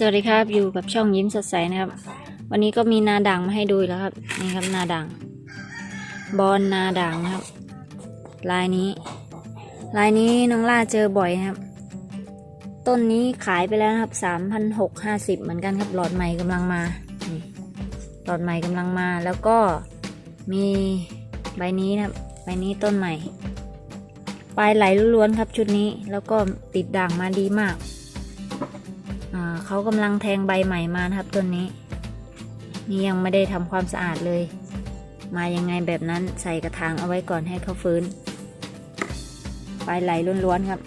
สวัสดีครับอยู่กับช่องยิ้มสดใสนะครับ วันนี้ก็มีนาด่างมาให้ดูแล้วครับนี่ครับนาด่าง บอลนาด่างนะครับ ลายนี้ ลายนี้น้องล่าเจอบ่อยนะครับ ต้นนี้ขายไปแล้วนะครับสามพันหกห้าสิบเหมือนกันครับหลอดใหม่กำลังมาหลอดใหม่กำลังมาแล้วก็มีใบนี้นะครับใบนี้ต้นใหม่ปลายไหลล้วนครับชุดนี้แล้วก็ติดด่างมาดีมาก เขากำลังแทงใบใหม่มานะครับต้นนี้ นี่ยังไม่ได้ทำความสะอาดเลย มายังไงแบบนั้นใส่กระถางเอาไว้ก่อนให้เขาฟื้นปลายไหลล้วนๆครับ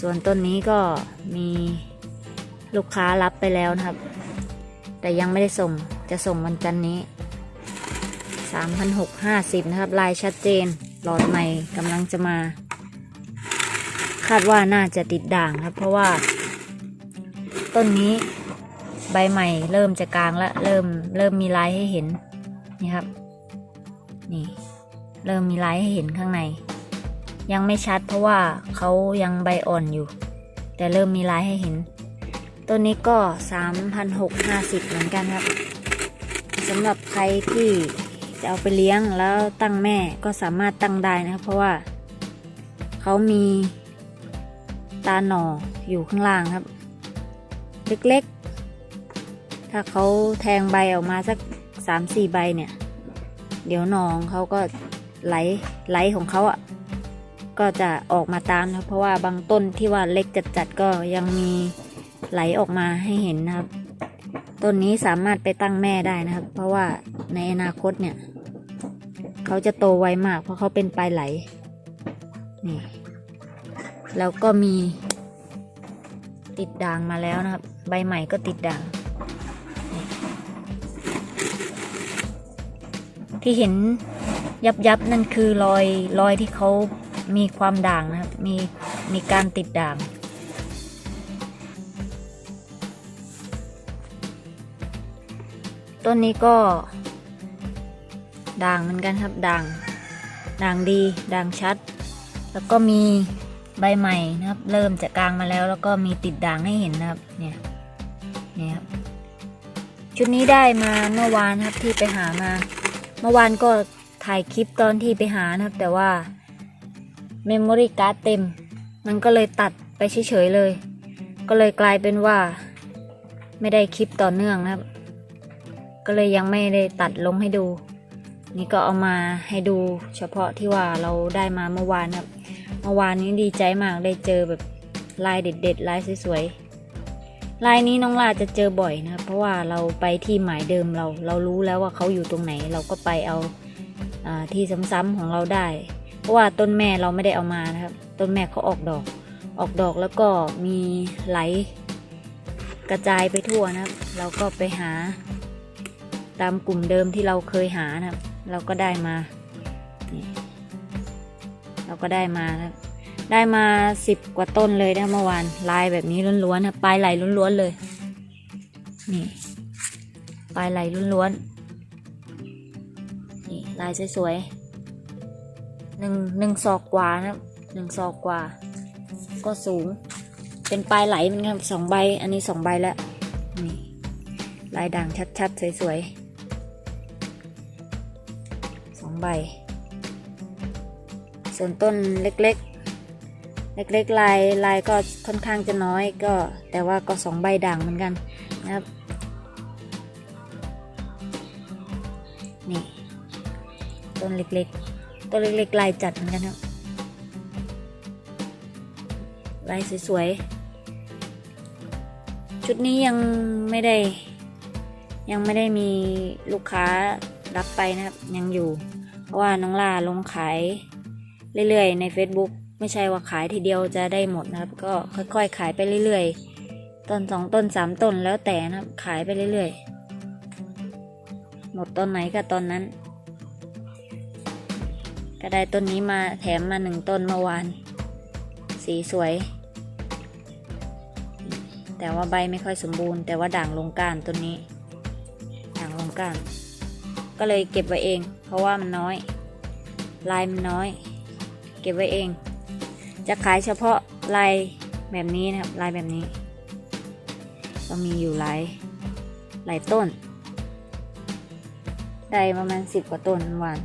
ส่วนต้นนี้ก็มีลูกค้ารับไปแล้วนะครับ แต่ยังไม่ได้ส่งจะส่งวันจันนี้ 3,650 นะครับ ลายชัดเจนหลอดใหม่กำลังจะมา คาดว่าน่าจะติดด่างครับ เพราะว่า ต้นนี้ใบใหม่เริ่มจะกลางแล้วเริ่มเริ่มมีลายให้เห็นนี่ครับ นี่ เริ่มมีลายให้เห็นข้างใน ยังไม่ชัดเพราะว่าเขายังใบอ่อนอยู่ แต่เริ่มมีลายให้เห็น ต้นนี้ก็ 3,650 เหมือนกันครับสำหรับใครที่จะเอาไปเลี้ยงแล้วตั้งแม่ก็สามารถตั้งได้นะครับ เพราะว่าเขามีตาหน่ออยู่ข้างล่างครับ เล็กๆ ถ้าเขาแทงใบออกมาสักสามสี่ใบเนี่ย เดี๋ยวหนองเขาก็ไหลไหลของเขาอะ่ะก็จะออกมาตามนะครับเพราะว่าบางต้นที่ว่าเล็กจัดๆก็ยังมีไหลออกมาให้เห็นนะครับ ต้นนี้สามารถไปตั้งแม่ได้นะครับ เพราะว่าในอนาคตเนี่ย เขาจะโตไวมาก เพราะเขาเป็นปลายไหลนี่แล้วก็มีติดด่างมาแล้วนะครับ ใบใหม่ก็ติดด่าง ที่เห็นยับยับๆนั่นคือรอยรอยที่เขามีความด่างนะครับ มีมีการติดด่างต้นนี้ก็ด่างเหมือนกันครับด่างด่างดีด่างชัด แล้วก็มีใบใหม่นะครับ เริ่มจะกลางมาแล้ว แล้วก็มีติดด่างให้เห็นนะครับเนี่ย นี่ครับชุดนี้ได้มาเมื่อวานครับที่ไปหามา เมื่อวานก็ถ่ายคลิปตอนที่ไปหานะครับ แต่ว่าเมมโมรี่การ์ดเต็ม มันก็เลยตัดไปเฉยๆเลย ก็เลยกลายเป็นว่า ไม่ได้คลิปต่อเนื่องนะครับ ก็เลยยังไม่ได้ตัดลงให้ดู นี่ก็เอามาให้ดูเฉพาะที่ว่าเราได้มาเมื่อวานครับ เมื่อวานนี้ดีใจมากได้เจอแบบลายเด็ดๆลายสวยๆ ลายนี้น้องลาจะเจอบ่อยนะครับ เพราะว่าเราไปที่หมายเดิมเรา เรารู้แล้วว่าเขาอยู่ตรงไหน เราก็ไปเอาอาที่ซ้ำๆของเราได้ เพราะว่าต้นแม่เราไม่ได้เอามานะครับ ต้นแม่เขาออกดอก ออกดอกแล้วก็มีไหลกระจายไปทั่วนะครับ เราก็ไปหาตามกลุ่มเดิมที่เราเคยหานะครับ เราก็ได้มา เราก็ได้มานะครับ ได้มาสิบกว่าต้นเลยนะเมื่อวานลายแบบนี้ล้วนๆนะปลายไหลล้วนๆเลยนี่ปลายไหลล้วนๆนี่ลายสวยๆหนึ่งหนึ่งศอกกว่านะหนึ่งศอกกว่า ก็สูง เป็นปลายไหลเหมือนกันสองใบ อันนี้สองใบแล้วนี่ลายด่างชัดๆสวยๆสองใบ ส่วนต้นเล็กๆ เล็กๆลายลายก็ค่อนข้างจะน้อยก็ แต่ว่าก็สองใบด่างเหมือนกันนะครับนี่ต้นเล็กๆต้นเล็กๆลายจัดเหมือนกันครับลายสวยๆชุดนี้ยังไม่ได้ ยังไม่ได้มีลูกค้ารับไปนะครับยังอยู่ เพราะว่าน้องล่าลงขายเรื่อยๆใน Facebook ไม่ใช่ว่าขายทีเดียวจะได้หมดนะครับ ก็ค่อยๆ ขายไปเรื่อยๆ ต้นสองต้นสามต้นแล้วแต่นะครับ ขายไปเรื่อยๆ หมดต้นไหนก็ตอนนั้น ก็ได้ต้นนี้มาแถมมาหนึ่งต้นเมื่อวาน สีสวย แต่ว่าใบไม่ค่อยสมบูรณ์ แต่ว่าด่างลงก้านต้นนี้ ด่างลงก้าน ก็เลยเก็บไว้เอง เพราะว่ามันน้อย ลายมันน้อย เก็บไว้เอง จะขายเฉพาะลายแบบนี้นะครับลายแบบนี้ ก็มีอยู่หลายหลายต้น ได้ประมาณสิบกว่าต้นวาน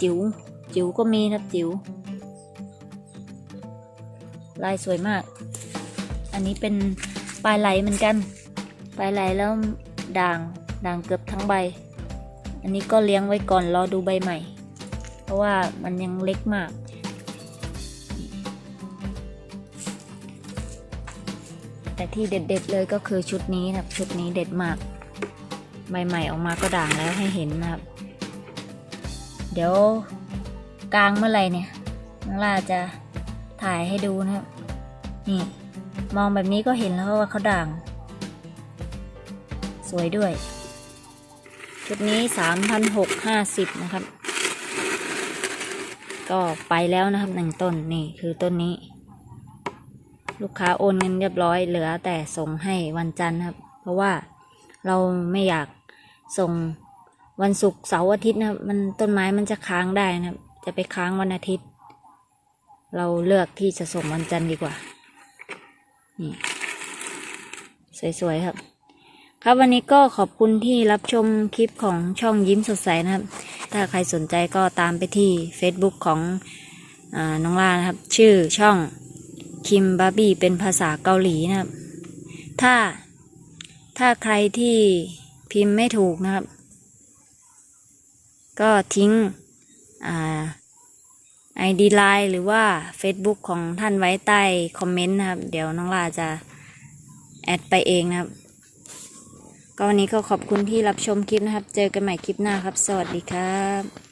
จิ๋วจิ๋วก็มีครับจิ๋ว ลายสวยมาก อันนี้เป็นปลายไหลเหมือนกัน ปลายไหลแล้วด่างด่างเกือบทั้งใบ อันนี้ก็เลี้ยงไว้ก่อนรอดูใบใหม่ เพราะว่ามันยังเล็กมาก แต่ที่เด็ดๆเลยก็คือชุดนี้ครับ ชุดนี้เด็ดมาก ใบใหม่ออกมาก็ด่างแล้วให้เห็นนะครับ เดี๋ยวกลางเมื่อไหร่เนี่ยน้องล่าจะ ถ่ายให้ดูนะครับนี่ มองแบบนี้ก็เห็นแล้วว่าเขาด่าง สวยด้วย ชุดนี้สามพันหกห้าสิบนะครับ ก็ไปแล้วนะครับหนึ่งต้นนี่คือต้นนี้ ลูกค้าโอนเงินเรียบร้อยเหลือแต่ส่งให้วันจันทร์ครับ เพราะว่าเราไม่อยากส่งวันศุกร์เสาร์อาทิตย์นะครับ มันต้นไม้มันจะค้างได้นะครับ จะไปค้างวันอาทิตย์ เราเลือกที่จะส่งวันจันทร์ดีกว่า นี่สวยๆครับ ครับวันนี้ก็ขอบคุณที่รับชมคลิปของช่องยิ้มสดใสนะครับ ถ้าใครสนใจก็ตามไปที่ Facebook ของอน้องลานะครับ ชื่อช่องคิมบาร์บี้เป็นภาษาเกาหลีนะครับ ถ้าถ้าใครที่พิมพ์ไม่ถูกนะครับ ก็ทิ้งอ่า ID Line หรือว่า Facebook ของท่านไว้ใต้คอมเมนต์นะครับ เดี๋ยวน้องลาจะแอดไปเองนะครับ ก็วันนี้ก็ขอบคุณที่รับชมคลิปนะครับ เจอกันใหม่คลิปหน้าครับ สวัสดีครับ